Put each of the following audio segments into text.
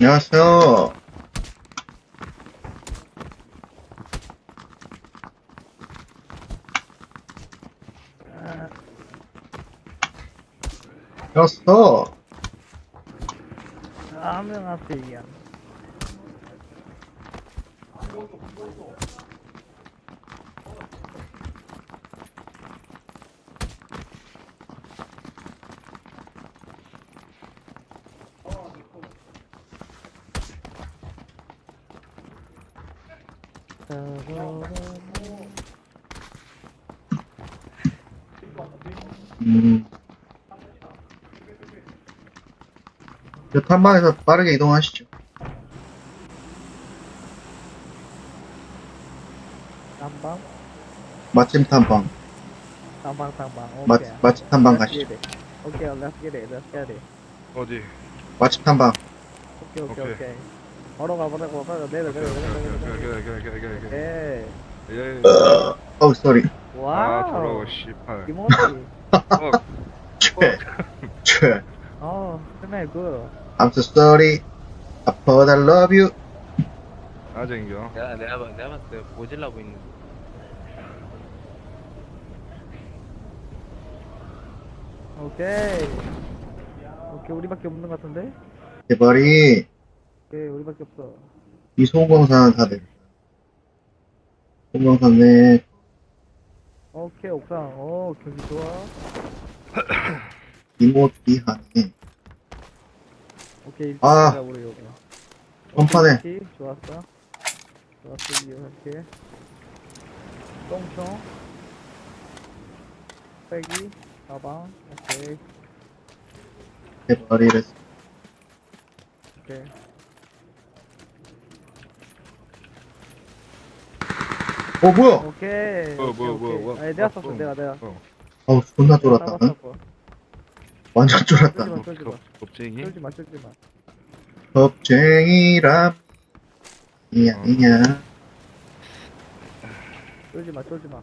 안녕하세요. 안녕하세요. 안녕하세요. 음. 저 탐방에서 빠르게 이동하시죠. 탐방, 맛집 탐방. 탐방, 탐방. 맛, 오케이. 맛집 탐방 Let's 가시죠. get it. 오케이, let's get it, let's get it. 어디? 맛집 탐방. 오케이, 오케이, 오케이. 오케이. 바로 가보자고. 바로 내려, 내려, 내려, 내려, 내려. 예. 어우, 쏘리. 아 더러워. 씨발. 김호지. 어. 어, 스멜 굿. I'm so sorry. But I love you. 아 쟁겨. 내가 내가 봐- 내가 봤을 때 모질라 보이는 오케이. 오케이, 우리밖에 없는 것 같은데? 대발이 오케이, 우리밖에 없어. 이 소금광산 사대. 소금광산에 오케이, 옥상. 오, 경기 좋아. 이모티 하네. 오케이, 아. 일단 우리 여기. 오케이, 좋았어. 좋았어, 이렇게. 똥총. 빼기. 가방. 오케이, 대발이를 오케이. 어 뭐야? 오케이. 뭐, 오케이, 뭐, 뭐, 오케이. 뭐, 아니, 내가 뭐, 썼어, 뭐. 내가, 내가. 어. 어우 존나 쫄았다. 응? 완전 쫄았다. 쫄지 마, 쫄지 마. 겁쟁이? 쫄지 마, 쫄지 마. 겁쟁이람. 이야 어. 이야. 쫄지 마, 쫄지 마.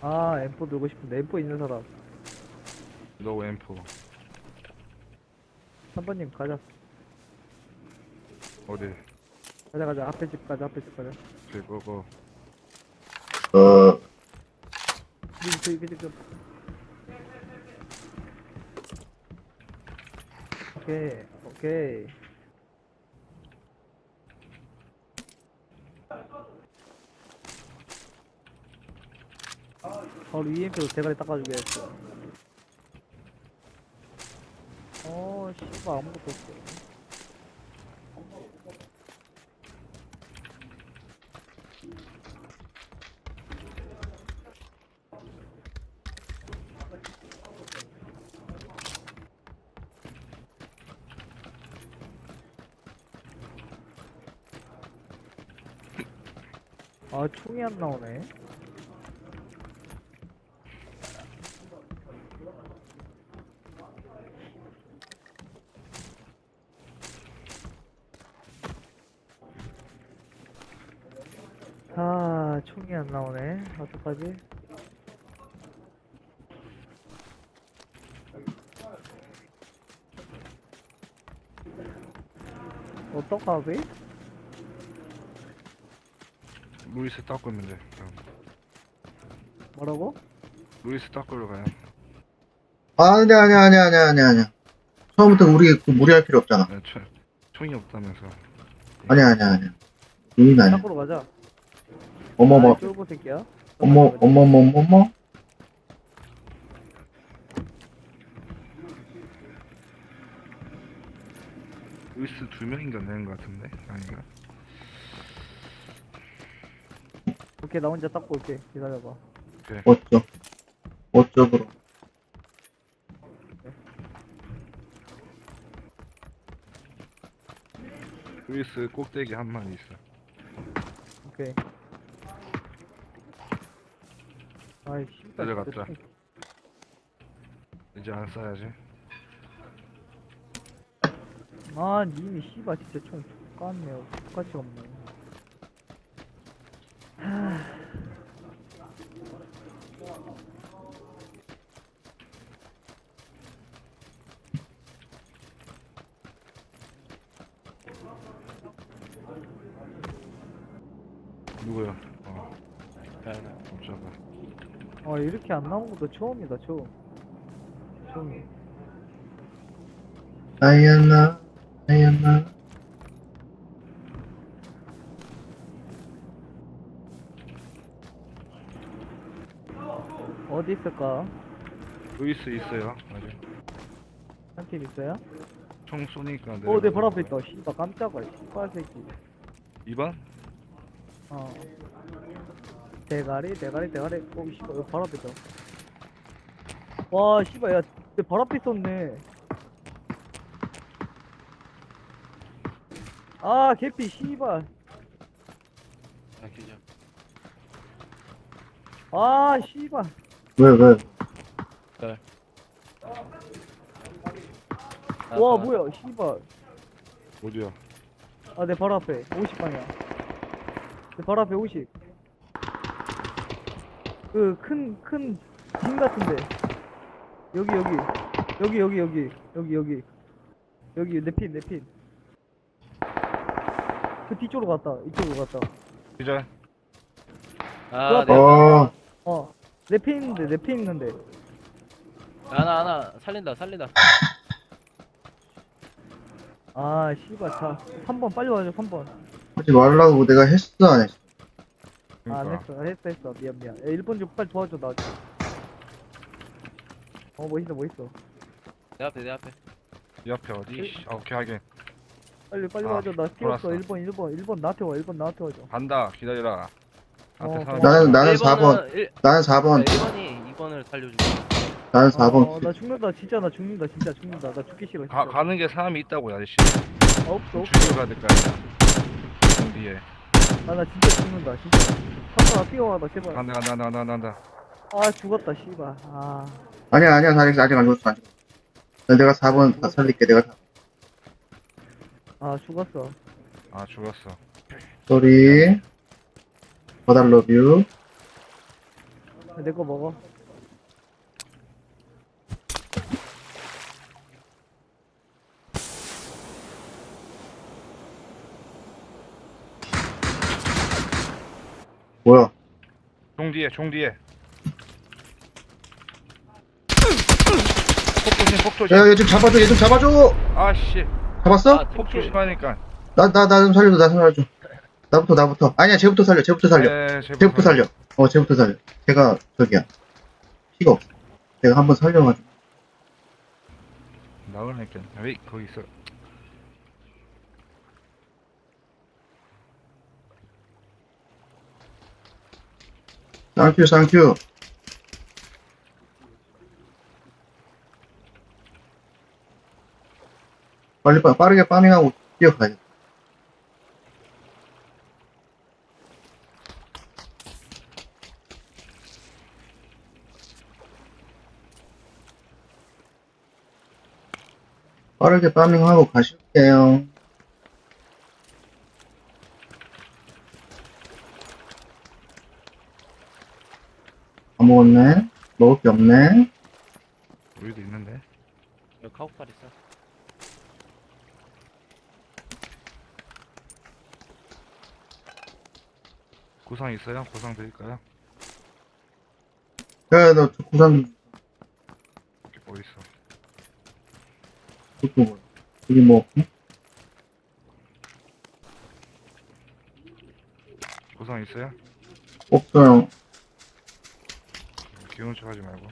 아, M4 들고 싶은데, M4 있는 사람. 너 앰프. 3번님, 가자. 어디? 가자, 가자. 앞에 집 가자, 앞에 집 가자. 그거고. 어 그, 그, 그, 그. 오케이, 오케이. 바로 EMP로 대가리 닦아주겠어. 어, 씨발, 아무것도 없어. 아, 총이 안 나오네. 아, 총이 안 나오네. 어떡하지? 어떡하지? 루이스 닦고 있는데. 그럼. 뭐라고? 루이스 닦으러 가요. 아니 아니 아니 아니 아니 아니. 처음부터 우리 그 무리할 필요 없잖아. 네, 총, 총이 없다면서. 아니 아니 아니. 우린 아니야. 닦으러 가자. 어머머 아, 쫄보 새끼야. 어머 어머머 어머머. 루이스 두 명인가 되는 것 같은데? 아닌가? 오케이, 나 혼자 닦고 올게. 기다려봐. 어쩌 어쩌고로. 루이스 꼭대기 한 마리 있어. 오케이. 아이 씨발 내려갔다. 이제 안 쏴야지. 아 님이 씨발 진짜 총 똑같네요 똑같이 없네 누구야? 어, 나, 나. 잠깐만. 아. 아 이렇게 안 나온 것도 처음이다 처음 처음 다이아나, 다이아나. 어디 있을까? 루이스 있어요. 아직. 한 팀 있어요? 총 쏘니까. 어 내 발 앞에 있다 씨발 깜짝아 씨발 새끼 2번? 어 대가리 대가리 대가리. 어 씨발 여기 발 앞에 있다. 와 씨발 야내 발 앞에 있었네. 아 개피 씨발. 아, 기자. 아 씨발. 왜, 왜? 와 뭐야 씨발. 어디야? 아내발 앞에. 50방이야. 내발 앞에 50 그큰큰짐 같은데. 여기 여기. 여기 여기 여기. 여기 여기. 여기 내핀 내핀 그 뒤쪽으로 갔다. 이쪽으로 갔다. 기자. 아, 네. 어, 어 내 핀 있는데 내핀 있는데. 하나, 하나. 살린다, 살린다. 아 씨발. 자 3번 빨리 와줘 3번. 하지 말라고 내가 했어, 안 했어? 아, 안 그러니까. 했어, 했어, 했어. 미안, 미안. 야, 1번 좀 빨리 도와줘, 나. 어, 뭐 있어, 뭐 있어. 내 앞에, 내 앞에. 이 앞에 어디? 씨, 아, 오케이 하긴. 빨리, 빨리 아, 와줘. 나 뛰었어. 돌았어. 1번, 1번, 1번 나한테 와, 1번 나한테 와줘. 간다. 기다려라. 어, 앞에 사람. 나는, 나는 1번은 4번. 1, 나는 4번. 1번이 2번을 살려주고. 나는 어, 4번. 나 죽는다, 진짜 나 죽는다, 진짜 죽는다. 나 죽기 싫어. 가, 진짜. 가는 게 사람이 있다고 아저씨. 아, 없어, 없어. 죽여 가야 될거 아니야. 뒤에. 아, 나 진짜 죽는다, 진짜. 잠깐만, 뛰어와, 나 제발. 간다 간다 간다 간다 간다. 아, 죽었다, 씨발. 아, 아니야, 아니야, 아직, 아직 안 죽었어, 아직. 내가 4번 다 살릴게, 내가. 다- 아, 죽었어. 아 죽었어. 쏘리. 버달 러뷰. 내 거 먹어. 뭐야? 종 뒤에 종 뒤에. 폭조심 폭조심. 야, 얘 좀 잡아줘, 얘 좀 잡아줘! 아씨. 잡았어? 아, 폭 팀킬. 조심하니까. 나, 나, 나 좀 살려줘, 나 살려줘. 나부터, 나부터. 아니야, 쟤부터 살려, 쟤부터 살려. 네, 제부터 쟤부터 살려. 어, 쟤부터 살려. 걔가, 저기야. 피가 없어. 내가 한번 살려가지고. 나오니까. 왜 거기 있어? 쌍큐, 쌍큐. 빨리, 빠, 빠르게 파밍하고 뛰어가야 돼. 빠르게 파밍하고 가실게요. 먹었네. 먹을 게 없네. 우리도 있는데. 여기 카우팔 있어. 구상 있어요? 구상 드릴까요? 야, 너 구상 여기 뭐 있어? 듣고 뭐. 여기 뭐, 응? 구상 있어요? 없어요. 기운 척 하지 말고.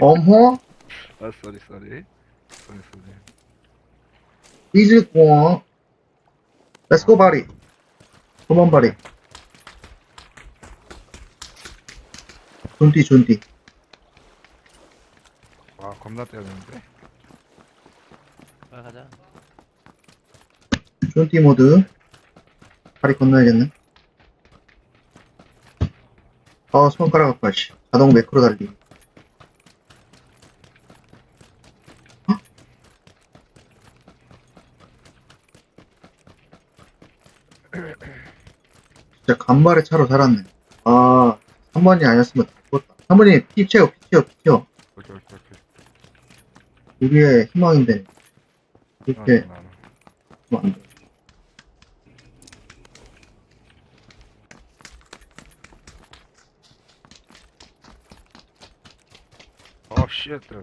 엄호? 아, 쏘리 쏘리. 쏘리 쏘리. 이즈공어. 렛츠고 바리. 도만 바리. 존띠, 존띠. 와, 겁나 때렸는데. 빨리 가자. 존띠 모드. 바리 건너야겠네. 아, 손가락 아파, 씨. 자동 매크로 달리. 헉? 진짜 간발의 차로 살았네. 아, 3번이 아니었으면 다 죽었다. 3번이 피 채워, 피 채워, 피 채워. 오케이, 오케이, 오케이. 우리의 희망인데. 아, 이렇게 나, 나, 나. 하면 안 돼. 씨앗들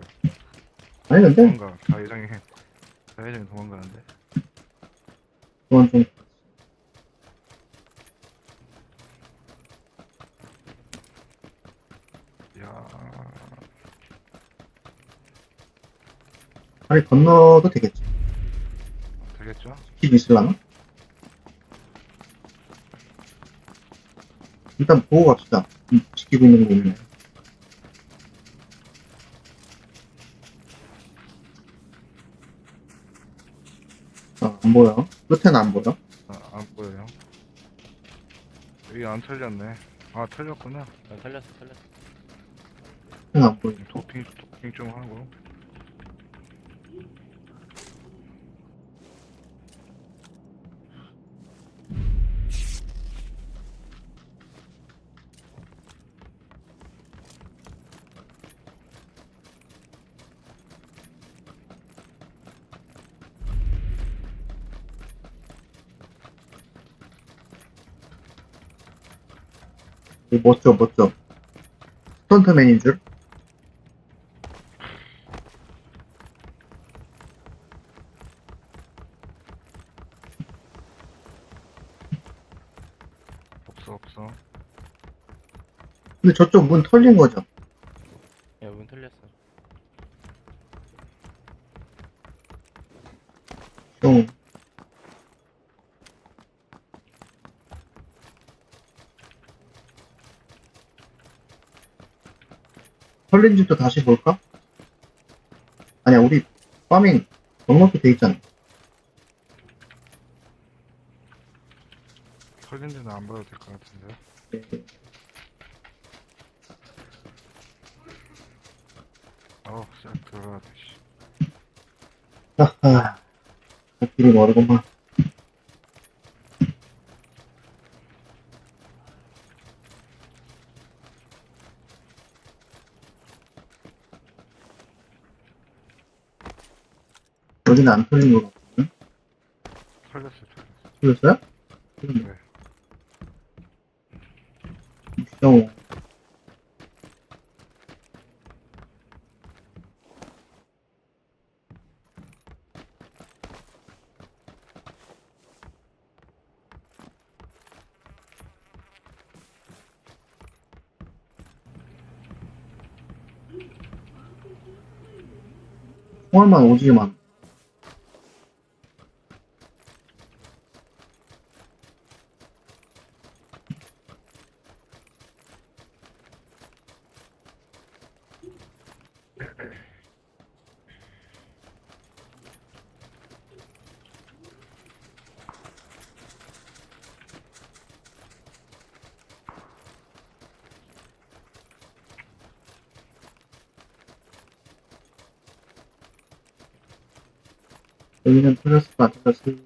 아니, 근데, 도망가 자회장이 자회장이 도망가는데 그건 좀, 야 다리 건너도 되겠지. 되겠죠? 집 있을라나? 일단 보고 갑시다. 음, 지키고 있는 거 있네. 아, 안 보여. 끝에는 안 보여. 아, 안 보여요 여기 안 털렸네 아 털렸구나 어, 살렸어 살렸어 끝에는 안 보여. 도핑 도핑 좀 하고 멋져, 멋져. 스턴트맨인 줄? 없어 없어 근데 저쪽 문 털린 거죠? 야문 털렸어 좀. 털린 집도 다시 볼까? 아니야, 우리 파밍 넉넉히 돼 있잖아. 털린 데는 안 봐도 될 것 같은데 네. 어우 싹 씨. 하하, 길이 멀구만. 여기는 안 털린 거 같거든? 털렸어 털렸어 털렸어요? 네 귀여워. 총알만 오지만 여기는 털렸을까 안 털렸을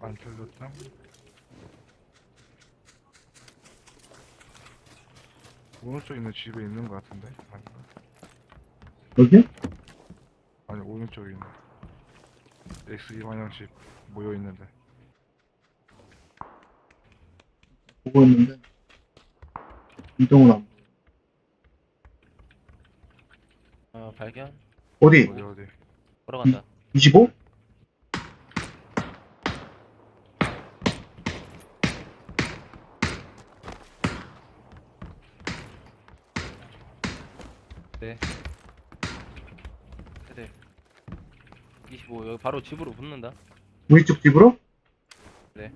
안 털렸다 오른쪽에 있는 집에 있는 것 같은데? 아닌가? 여기? 아니 오른쪽에 있는. X2 방향 집 모여 있는데. 보고 있는데. 이동을 안 어 발견 어디? 어디 어디 걸어간다 25? 세대 25 여기 바로 집으로 붙는다 우리 쪽 집으로? 네.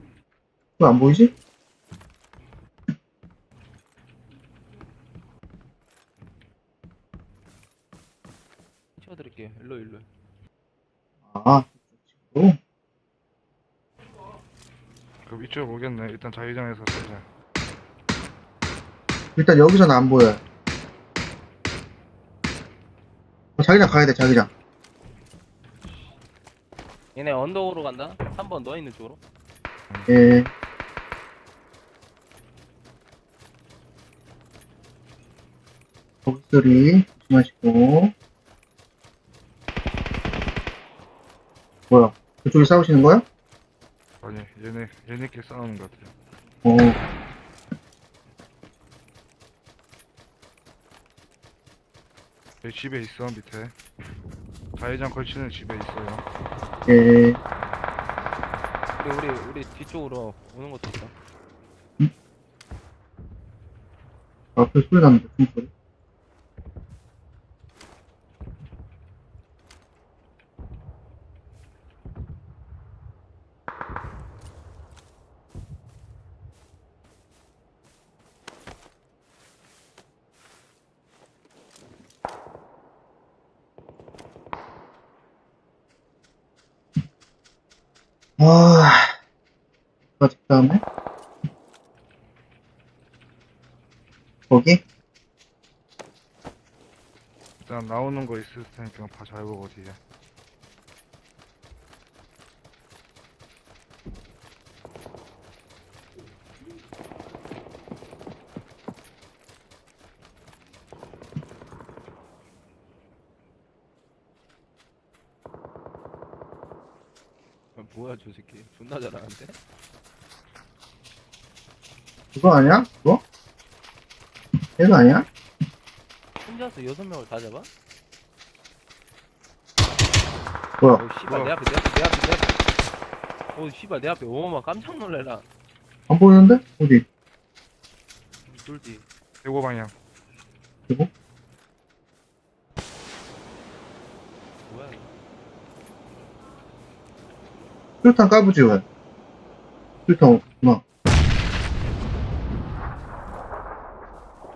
왜 안 보이지? 치워드릴게요 일로 일로 아, 저쪽 집으로? 오겠네 일단 자회장에서 쓰자 일단 여기서는 안 보여요. 어, 자기장 가야 돼, 자기장. 얘네 언덕으로 간다 3번 너 있는 쪽으로 예. 거기소리 조심하시고. 뭐야? 그쪽에 싸우시는 거야? 아니 얘네 얘네끼리 싸우는 것 같아요. 어. 집에 있어 밑에 자회장 걸치는 집에 있어요. 예. 우리 우리 우리 뒤쪽으로 오는 것도 있다. 앞에 음? 아, 그 소리 나는데. 큰 소리. 아, 어디 다음에? 거기? 일단 나오는 거 있을 테니까 봐잘 보고 뒤에 뭐야 저 새끼 존나 잘하는데? 그거 아니야? 그거? 얘가 아니야? 혼자서 여섯 명을 다 잡아? 뭐야? 어 씨발 내 앞에 내 앞에 내 앞에 내 앞에. 어 씨발 내 앞에 오마 깜짝 놀래라. 안 보이는데? 어디? 쫄디. 대고 방향 그리고? 뭐야 이거? 술탄 까부지, 왜? 술탄 없구나.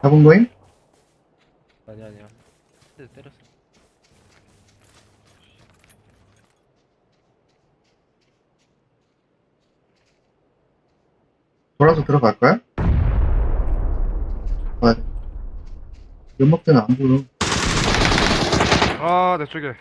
잡은 거임? 아니야 아니야. 때려 때렸어. 돌아서 들어갈까요? 아, 연막 때는 안 보여. 아 내 쪽에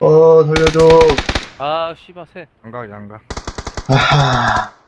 어, 살려줘. 아 씨발 새. 양각 양각 아하.